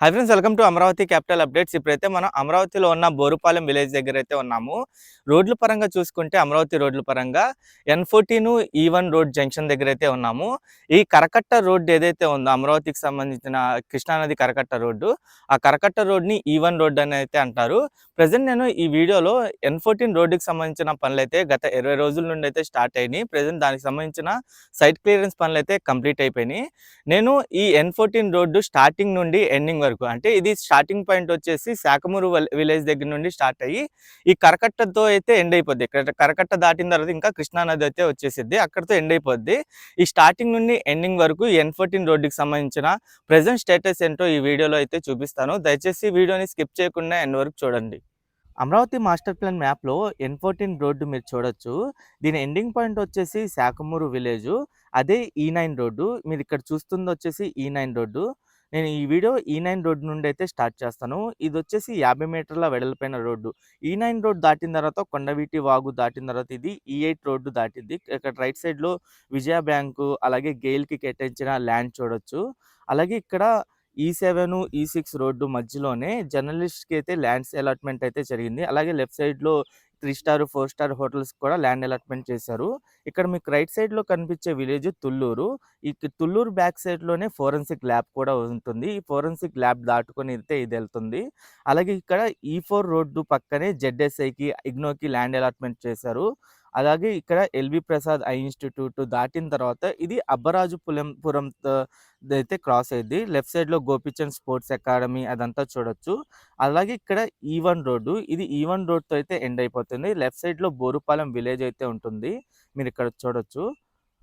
Hi friends welcome to Amaravati capital updates. ఇప్పుడైతే మనం అమరావతిలో ఉన్న బోరుపాలెం విలేజ్ దగ్గర అయితే ఉన్నాము. రోడ్ల పరంగా చూసుకుంటే అమరావతి రోడ్ల పరంగా ఎన్14 ఈ1 రోడ్ జంక్షన్ దగ్గర అయితే ఉన్నాము. ఈ కరకట్ట రోడ్డు ఏదైతే ఉందో అమరావతికి సంబంధించిన కృష్ణానది కరకట్ట రోడ్డు ఆ కరకట్ట రోడ్‌ని ఈ1 రోడ్ అని అయితే అంటారు. ప్రజెంట్ నేను ఈ వీడియోలో ఎన్14 రోడ్డుకి సంబంధించిన పనులైతే గత 20 రోజుల నుండి అయితే స్టార్ట్ అయినాయి. ప్రజెంట్ దానికి సంబంధించిన సైట్ క్లియరెన్స్ పనులైతే కంప్లీట్ అయిపోయినాయి. నేను ఈ ఎన్14 రోడ్డు స్టార్టింగ్ నుండి ఎండింగ్ వరకు అంటే ఇది స్టార్టింగ్ పాయింట్ వచ్చేసి శాఖమూరు విలేజ్ దగ్గర నుండి స్టార్ట్ అయ్యి ఈ కరకట్టతో అయితే ఎండ్ అయిపోద్ది. ఇక్కడ కరకట్ట దాటిన తర్వాత ఇంకా కృష్ణానది అయితే వచ్చేసిద్ది. అక్కడతో ఎండ్ అయిపోద్ది. ఈ స్టార్టింగ్ నుండి ఎండింగ్ వరకు ఎన్14 రోడ్డుకి సంబంధించిన ప్రజెంట్ స్టేటస్ ఏంటో ఈ వీడియోలో అయితే చూపిస్తాను. దయచేసి వీడియోని స్కిప్ చేయకుండా ఎండ్ వరకు చూడండి. అమరావతి మాస్టర్ ప్లాన్ మ్యాప్‌లో ఎన్14 రోడ్డు మీరు చూడొచ్చు. దీని ఎండింగ్ పాయింట్ వచ్చేసి శాఖమూరు విలేజు. అదే e ఈ9 రోడ్డు. మీరు ఇక్కడ చూస్తుంది వచ్చేసి e ఈ నైన్ రోడ్డు. నేను ఈ వీడియో e ఈ9 రోడ్ నుండి అయితే స్టార్ట్ చేస్తాను. ఇది వచ్చేసి 50 మీటర్ల వెడల్పైన road. E E nine road దాటిన తర్వాత కొండవీటి వాగు దాటిన తర్వాత ఇది e ఈ8 రోడ్డు దాటింది ఇక్కడ రైట్ సైడ్‌లో విజయ బ్యాంకు అలాగే గెయిల్‌కి కేటాయించిన ల్యాండ్ చూడొచ్చు. అలాగే ఇక్కడ ఈ7, ఈ6 రోడ్డు మధ్యలోనే జర్నలిస్ట్‌కి అయితే ల్యాండ్స్ అలాట్‌మెంట్ అయితే జరిగింది. అలాగే లెఫ్ట్ సైడ్‌లో three star, four star hotels కూడా ల్యాండ్ అలాట్‌మెంట్ చేశారు. ఇక్కడ మీకు రైట్ సైడ్‌లో కనిపించే విలేజ్ తుళ్ళూరు. ఈ తుళ్ళూరు బ్యాక్ సైడ్‌లోనే ఫోరెన్సిక్ ల్యాబ్ కూడా ఉంటుంది. ఈ ఫోరెన్సిక్ ల్యాబ్ దాటుకొని అయితే ఇది వెళ్తుంది. అలాగే ఇక్కడ ఈ ఫోర్ రోడ్డు పక్కనే జెడ్ఎస్ఐకి, ఇగ్నోకి ల్యాండ్ అలాట్‌మెంట్ చేశారు. అలాగే ఇక్కడ ఎల్‌వి ప్రసాద్ ఐ ఇన్‌స్టిట్యూట్ దాటిన తర్వాత ఇది అబ్బరాజుపులెం పురం అయితే క్రాస్ అయింది లెఫ్ట్ సైడ్‌లో గోపిచంద్ స్పోర్ట్స్ అకాడమీ అదంతా చూడొచ్చు. అలాగే ఇక్కడ ఈవన్ రోడ్డు. ఇది ఈవన్ రోడ్‌తో అయితే ఎండ్ అయిపోతుంది. లెఫ్ట్ సైడ్‌లో బోరుపాలెం విలేజ్ అయితే ఉంటుంది. మీరు ఇక్కడ చూడొచ్చు.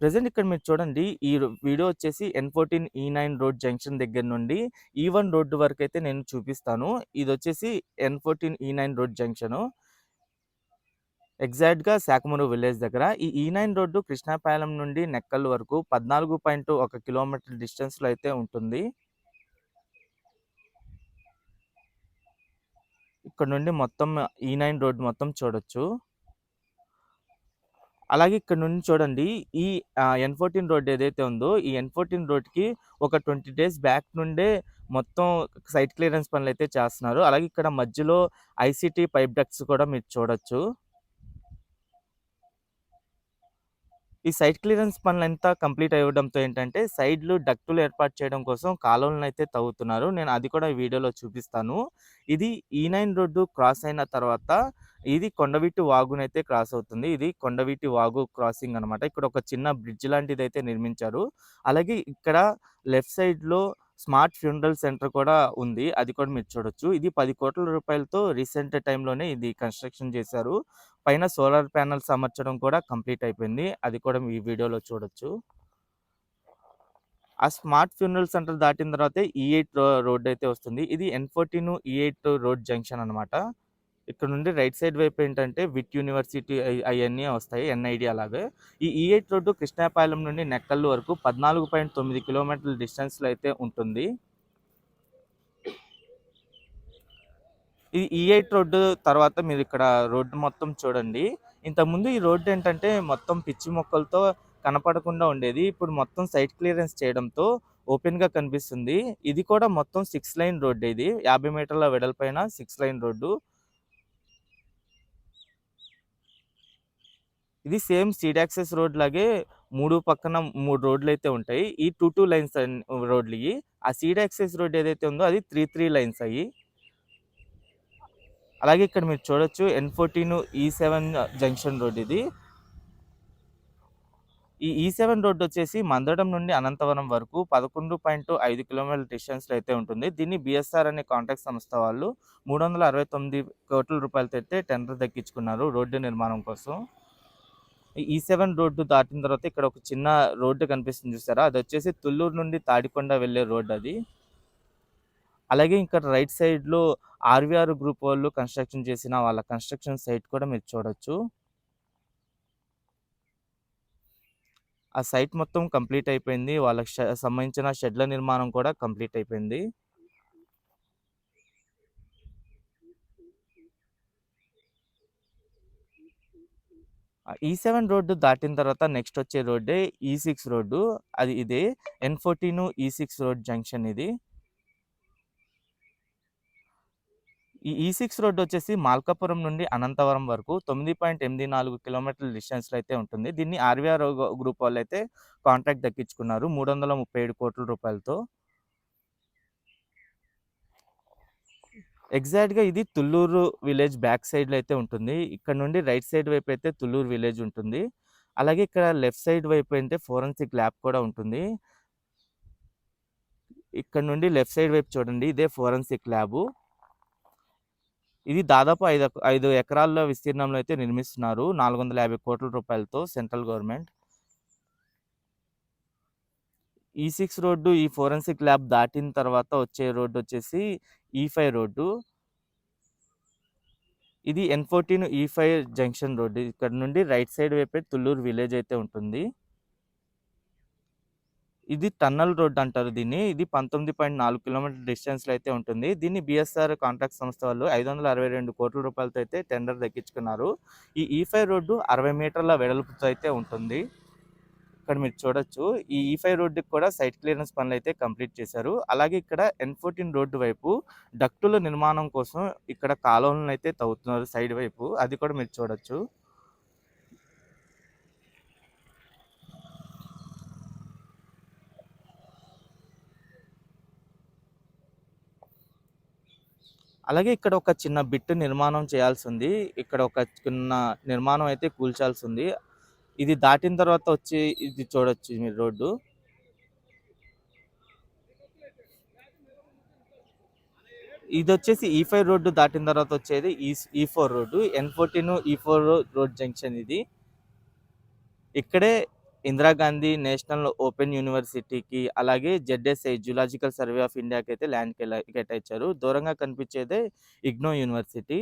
ప్రజెంట్ ఇక్కడ మీరు చూడండి ఈ వీడియో వచ్చేసి ఎన్14 ఈ9 రోడ్ జంక్షన్ దగ్గర నుండి ఈ1 రోడ్డు వరకు అయితే నేను చూపిస్తాను. ఇది వచ్చేసి N fourteen E nine road junction. ఎగ్జాక్ట్‌గా శాఖమూరు విలేజ్ దగ్గర. ఈ e ఈ9 రోడ్డు కృష్ణాపాలెం నుండి నెక్కల్ వరకు పద్నాలుగు పాయింట్ ఒక కిలోమీటర్ డిస్టెన్స్‌లో అయితే ఉంటుంది. ఇక్కడ నుండి మొత్తం ఈ నైన్ రోడ్ మొత్తం చూడొచ్చు. అలాగే ఇక్కడ నుండి చూడండి ఈ ఎన్ ఫోర్టీన్ రోడ్ ఏదైతే ఉందో ఈ ఎన్14 రోడ్‌కి ఒక 20 డేస్ బ్యాక్ నుండే మొత్తం సైట్ క్లియరెన్స్ అయితే చేస్తున్నారు. అలాగే ఇక్కడ మధ్యలో ఐసీటీ పైప్ డక్ట్స్ కూడా మీరు చూడొచ్చు. ఈ సైట్ క్లియరెన్స్ పనులంతా కంప్లీట్ అవ్వడంతో ఏంటంటే సైడ్‌లు డక్టులు ఏర్పాటు చేయడం కోసం కాలువలనైతే తవ్వుతున్నారు. నేను అది కూడా ఈ వీడియోలో చూపిస్తాను. ఇది e E nine road cross అయిన తర్వాత ఇది కొండవీటి వాగునైతే క్రాస్ అవుతుంది. ఇది కొండవీటి వాగు క్రాసింగ్ అనమాట. ఇక్కడ ఒక చిన్న బ్రిడ్జ్ లాంటిదైతే నిర్మించారు. అలాగే ఇక్కడ లెఫ్ట్ సైడ్‌లో స్మార్ట్ ఫ్యూనరల్ సెంటర్ కూడా ఉంది. అది కూడా మీరు చూడొచ్చు. ఇది పది కోట్ల రూపాయలతో రీసెంట్ టైంలోనే ఇది కన్‌స్ట్రక్షన్ చేశారు. పైన సోలార్ ప్యానెల్స్ అమర్చడం కూడా కంప్లీట్ అయిపోయింది. అది కూడా ఈ వీడియోలో చూడొచ్చు. ఆ స్మార్ట్ ఫ్యూనరల్ సెంటర్ దాటిన తర్వాతే ఈ ఎయిట్ రోడ్ అయితే వస్తుంది. ఇది ఎన్14 E eight e road junction అనమాట. ఇక్కడ నుండి రైట్ సైడ్ వైపు ఏంటంటే విట్ యూనివర్సిటీ అవన్నీ వస్తాయి. ఎన్ఐడి అలాగే. ఈ e ఈ8 రోడ్డు కృష్ణాపాలెం నుండి నెక్కల్ వరకు 14.9 కిలోమీటర్ల డిస్టెన్స్‌లో అయితే ఉంటుంది. ఈ ఈ8 e రోడ్డు తర్వాత మీరు ఇక్కడ రోడ్డు మొత్తం చూడండి. ఇంతకుముందు ఈ రోడ్డు ఏంటంటే మొత్తం పిచ్చి మొక్కలతో కనపడకుండా ఉండేది. ఇప్పుడు మొత్తం సైట్ క్లియరెన్స్ చేయడంతో ఓపెన్‌గా కనిపిస్తుంది. ఇది కూడా మొత్తం సిక్స్ లైన్ రోడ్డు ఇది. 50 మీటర్ల వెడల్పైన సిక్స్ లైన్ రోడ్డు. ఇది సేమ్ సీడ్ యాక్సెస్ రోడ్ లాగే మూడు పక్కన మూడు రోడ్లు అయితే ఉంటాయి. ఈ 2, 2 లైన్స్ రోడ్లు ఇవి ఆ సీడ్ యాక్సెస్ రోడ్ ఏదైతే ఉందో అది 3, 3 లైన్స్ అయ్యి. అలాగే ఇక్కడ మీరు చూడొచ్చు ఎన్14 ఈ7 జంక్షన్ రోడ్ ఇది. ఈ ఈ సెవెన్ రోడ్ వచ్చేసి మందడం నుండి అనంతవరం వరకు 11.5 కిలోమీటర్ల డిస్టెన్స్‌లో అయితే ఉంటుంది. దీన్ని బీఎస్ఆర్ అనే కాంట్రాక్ట్ సంస్థ వాళ్ళు 369,00,00,000 రూపాయలతో అయితే టెండర్ దక్కించుకున్నారు రోడ్డు నిర్మాణం కోసం. ఈ e సెవెన్ రోడ్డు దాటిన తర్వాత ఇక్కడ ఒక చిన్న రోడ్డు కనిపిస్తుంది చూసారా? అది వచ్చేసి తుళ్ళూరు నుండి తాడికొండ వెళ్ళే రోడ్ అది. అలాగే ఇక్కడ రైట్ సైడ్‌లో ఆర్‌వీఆర్ గ్రూప్ వాళ్ళు కన్‌స్ట్రక్షన్ చేసిన వాళ్ళ కన్‌స్ట్రక్షన్ సైట్ కూడా మీరు చూడొచ్చు. ఆ సైట్ మొత్తం కంప్లీట్ అయిపోయింది. వాళ్ళకి సంబంధించిన షెడ్ల నిర్మాణం కూడా కంప్లీట్ అయిపోయింది. ఈ సెవెన్ e రోడ్డు దాటిన తర్వాత నెక్స్ట్ వచ్చే రోడ్డే e ఈ సిక్స్ రోడ్డు. అది ఇదే N fourteen E six road junction ఇది. ఈ e ఈ సిక్స్ రోడ్ వచ్చేసి మాల్కాపురం నుండి అనంతవరం వరకు తొమ్మిది పాయింట్ ఎనిమిది నాలుగు కిలోమీటర్ల డిస్టెన్స్లో అయితే ఉంటుంది. దీన్ని ఆర్వీఆర్ గ్రూప్ వాళ్ళు అయితే కాంట్రాక్ట్ దక్కించుకున్నారు మూడు వందల ముప్పై ఏడు కోట్ల రూపాయలతో. ఎగ్జాక్ట్గా ఇది తుళ్ళూరు విలేజ్ బ్యాక్ సైడ్లో అయితే ఉంటుంది. ఇక్కడ నుండి రైట్ సైడ్ వైపు అయితే తుళ్ళూరు విలేజ్ ఉంటుంది. అలాగే ఇక్కడ లెఫ్ట్ సైడ్ వైపు అయితే ఫోరెన్సిక్ ల్యాబ్ కూడా ఉంటుంది. ఇక్కడ నుండి లెఫ్ట్ సైడ్ వైపు చూడండి ఇదే ఫోరెన్సిక్ ల్యాబు. ఇది దాదాపు ఐదు ఐదు ఎకరాల్లో విస్తీర్ణంలో అయితే నిర్మిస్తున్నారు. నాలుగు వందల యాభై కోట్ల రూపాయలతో central government. E six road ఈ ఫోరెన్సిక్ ల్యాబ్ దాటిన తర్వాత వచ్చే రోడ్డు వచ్చేసి E ఈ ఫైవ్ రోడ్డు. ఇది N fourteen E five junction road. ఇక్కడ నుండి రైట్ సైడ్ వైపే తుళ్ళూరు విలేజ్ అయితే ఉంటుంది. ఇది టన్నల్ రోడ్ అంటారు దీన్ని. ఇది పంతొమ్మిది పాయింట్ నాలుగు కిలోమీటర్ డిస్టెన్స్లో అయితే ఉంటుంది. దీన్ని బిఎస్ఆర్ కాంట్రాక్ట్ సంస్థ వాళ్ళు ఐదు వందల అరవై రెండు కోట్ల రూపాయలతో అయితే టెండర్ దక్కించుకున్నారు. ఈ e ఈ ఫైవ్ రోడ్డు అరవై మీటర్ల వెడల్పుతో అయితే ఉంటుంది. ఇక్కడ మీరు చూడొచ్చు. ఈ e ఈ ఫైవ్ రోడ్డుకి కూడా సైట్ క్లియరెన్స్ పనులు అయితే కంప్లీట్ చేశారు. అలాగే ఇక్కడ ఎన్ ఫోర్టీన్ రోడ్డు వైపు డక్టుల నిర్మాణం కోసం ఇక్కడ కాలువలను అయితే తవ్వుతున్నారు సైడ్ వైపు. అది కూడా మీరు చూడొచ్చు. అలాగే ఇక్కడ ఒక చిన్న బిట్ నిర్మాణం చేయాల్సి ఉంది. ఇక్కడ ఒక చిన్న నిర్మాణం అయితే కూల్చాల్సి ఉంది. ఇది దాటిన తర్వాత వచ్చి ఇది చూడొచ్చు మీరు రోడ్డు. ఇది వచ్చేసి e ఈ ఫైవ్ రోడ్డు దాటిన తర్వాత వచ్చేది ఈ E four road. N fourteen E four road junction ఇది. ఇక్కడే ఇందిరాగాంధీ నేషనల్ ఓపెన్ యూనివర్సిటీకి అలాగే జెడ్ఎస్ఐ జులాజికల్ సర్వే ఆఫ్ ఇండియాకి అయితే ల్యాండ్ కేటాయించారు దూరంగా కనిపించేదే ఇగ్నో యూనివర్సిటీ.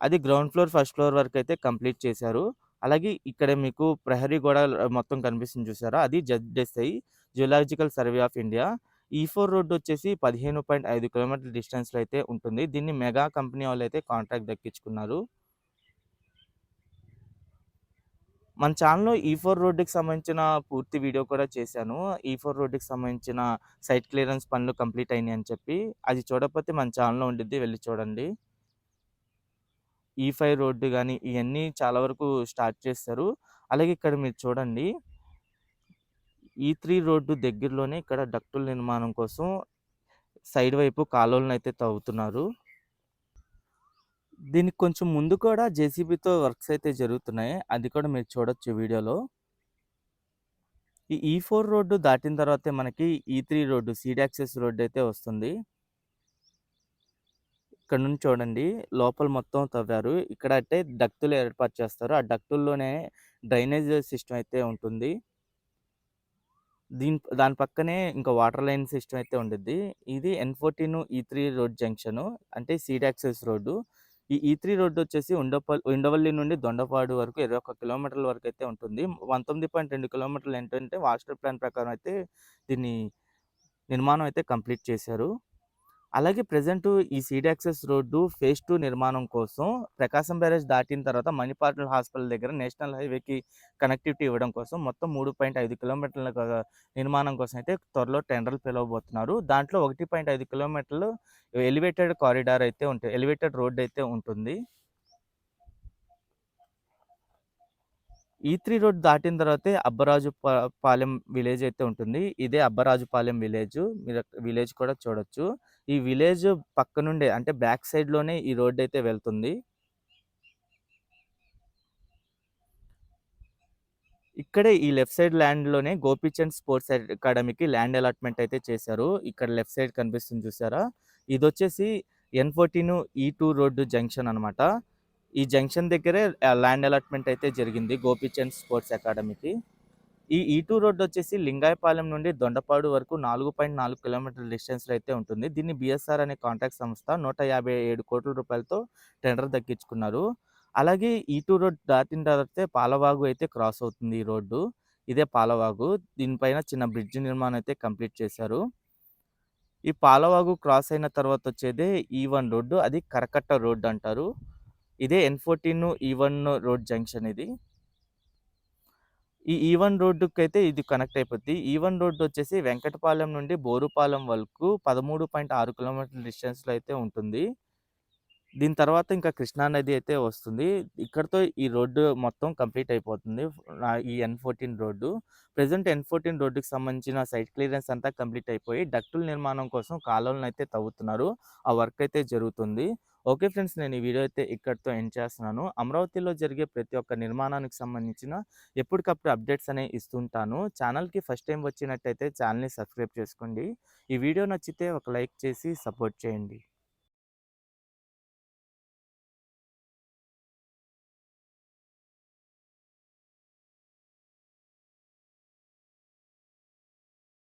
అది గ్రౌండ్ ఫ్లోర్ ఫస్ట్ ఫ్లోర్ వరకు అయితే కంప్లీట్ చేశారు. అలాగే ఇక్కడ మీకు ప్రహరీ గోడ మొత్తం కనిపిస్తుంది చూసారా? అది ZSI geological survey of India. E E four road వచ్చేసి పదిహేను పాయింట్ ఐదు కిలోమీటర్ డిస్టెన్స్లో అయితే ఉంటుంది. దీన్ని మెగా కంపెనీ వాళ్ళు అయితే కాంట్రాక్ట్ దక్కించుకున్నారు. మన ఛానల్లో e ఈ ఫోర్ రోడ్డుకి సంబంధించిన పూర్తి వీడియో కూడా చేశాను. E ఈ ఫోర్ రోడ్డుకి సంబంధించిన సైట్ క్లియరెన్స్ పనులు కంప్లీట్ అయినాయి అని చెప్పి. అది చూడకపోతే మన ఛానల్లో ఉండిద్ది వెళ్ళి చూడండి. ఈ ఫైవ్ రోడ్డు కానీ ఇవన్నీ చాలా వరకు స్టార్ట్ చేస్తారు. అలాగే ఇక్కడ మీరు చూడండి. ఈ త్రీ రోడ్డు దగ్గరలోనే ఇక్కడ డక్టుల నిర్మాణం కోసం సైడ్ వైపు కాలువలను అయితే తవ్వుతున్నారు. దీనికి కొంచెం ముందు కూడా జేసీబీతో వర్క్స్ అయితే జరుగుతున్నాయి. అది కూడా మీరు చూడొచ్చు వీడియోలో. ఈ ఈ ఫోర్ రోడ్డు దాటిన తర్వాతే మనకి E three road seed access road అయితే వస్తుంది. ఇక్కడ నుంచి చూడండి. లోపల మొత్తం తవ్వారు. ఇక్కడ అయితే డక్తులు ఏర్పాటు చేస్తారు. ఆ డక్తుల్లోనే డ్రైనేజ్ సిస్టమ్ అయితే ఉంటుంది. దీని దాని పక్కనే ఇంకా వాటర్ లైన్ సిస్టమ్ అయితే ఉండిద్ది. ఇది N fourteen E three road junction అంటే సీడ్ యాక్సెస్ రోడ్డు. ఈ ఈ త్రీ రోడ్డు వచ్చేసి ఉండపల్లి ఉండవల్లి నుండి దొండపాడు వరకు ఇరవై ఒక్క కిలోమీటర్ల వరకు అయితే ఉంటుంది. పంతొమ్మిది పాయింట్ రెండు కిలోమీటర్లు ఏంటంటే వాస్టర్ ప్లాన్ ప్రకారం అయితే దీన్ని నిర్మాణం అయితే కంప్లీట్ చేశారు. అలాగే ప్రజెంట్ ఈ seed access road phase two నిర్మాణం కోసం ప్రకాశం బ్యారేజ్ దాటిన తర్వాత మణిపాటల్ హాస్పిటల్ దగ్గర నేషనల్ హైవేకి కనెక్టివిటీ ఇవ్వడం కోసం మొత్తం మూడు పాయింట్ ఐదు కిలోమీటర్ల నిర్మాణం కోసం అయితే త్వరలో టెండర్లు పిలవబోతున్నారు. దాంట్లో ఒకటి పాయింట్ ఐదు కిలోమీటర్లు ఎలివేటెడ్ కారిడార్ అయితే ఉంటుంది ఎలివేటెడ్ రోడ్ అయితే ఉంటుంది. ఈ త్రీ రోడ్ దాటిన తర్వాతే అబ్బరాజు పాలెం విలేజ్ అయితే ఉంటుంది. ఇదే అబ్బరాజు పాలెం విలేజ్. మీరు విలేజ్ కూడా చూడొచ్చు. ఈ విలేజ్ పక్క నుండే అంటే బ్యాక్ సైడ్లోనే ఈ రోడ్ అయితే వెళ్తుంది. ఇక్కడే ఈ లెఫ్ట్ సైడ్ ల్యాండ్లోనే గోపీచంద్ స్పోర్ట్స్ అకాడమీకి ల్యాండ్ అలాట్మెంట్ అయితే చేశారు. ఇక్కడ లెఫ్ట్ సైడ్ కనిపిస్తుంది చూసారా? ఇది వచ్చేసి N fourteen E two road junction అనమాట ఈ జంక్షన్ దగ్గరే ల్యాండ్ అలాట్మెంట్ అయితే జరిగింది గోపీచంద్ స్పోర్ట్స్ అకాడమీకి. ఈ e ఈటూ రోడ్ వచ్చేసి లింగాయపాలెం నుండి దొండపాడు వరకు నాలుగు పాయింట్ నాలుగు కిలోమీటర్ల డిస్టెన్స్లో అయితే ఉంటుంది. దీన్ని బిఎస్ఆర్ అనే కాంట్రాక్ట్ సంస్థ నూట యాభై ఏడు కోట్ల రూపాయలతో టెండర్ దక్కించుకున్నారు. అలాగే e ఈటూ రోడ్ దాటిన తర్వాత పాలవాగు అయితే క్రాస్ అవుతుంది ఈ రోడ్డు. ఇదే పాలవాగు. దీనిపైన చిన్న బ్రిడ్జ్ నిర్మాణం అయితే కంప్లీట్ చేశారు. ఈ పాలవాగు క్రాస్ అయిన తర్వాత వచ్చేదే e ఈ వన్ రోడ్డు. అది కరకట్ట రోడ్డు అంటారు. ఇదే N fourteen E one road junction ఇది. ఈ ఈ వన్ అయితే ఇది కనెక్ట్ అయిపోద్ది. ఈ వన్ రోడ్డు వచ్చేసి వెంకటపాలెం నుండి బోరుపాలెం వరకు పదమూడు పాయింట్ ఆరు కిలోమీటర్ల డిస్టెన్స్లో అయితే ఉంటుంది. దీని తర్వాత ఇంకా కృష్ణా నది అయితే వస్తుంది. ఇక్కడతో ఈ రోడ్డు మొత్తం కంప్లీట్ అయిపోతుంది. ఈ N fourteen road. Present N fourteen రోడ్డుకి సంబంధించిన సైట్ క్లియరెన్స్ అంతా కంప్లీట్ అయిపోయి డక్టుల నిర్మాణం కోసం కాలువలను అయితే తవ్వుతున్నారు. ఆ వర్క్ అయితే జరుగుతుంది. ఓకే ఫ్రెండ్స్ నేను ఈ వీడియో అయితే ఇక్కడితో ఎండ్ చేస్తున్నాను. అమరావతిలో జరిగే ప్రతి ఒక్క నిర్మాణానికి సంబంధించిన ఎప్పటికప్పుడు అప్డేట్స్ అనేవి ఇస్తుంటాను. ఛానల్కి ఫస్ట్ టైం వచ్చినట్టయితే ఛానల్ని సబ్స్క్రైబ్ చేసుకోండి. ఈ వీడియో నచ్చితే ఒక లైక్ చేసి సపోర్ట్ చేయండి.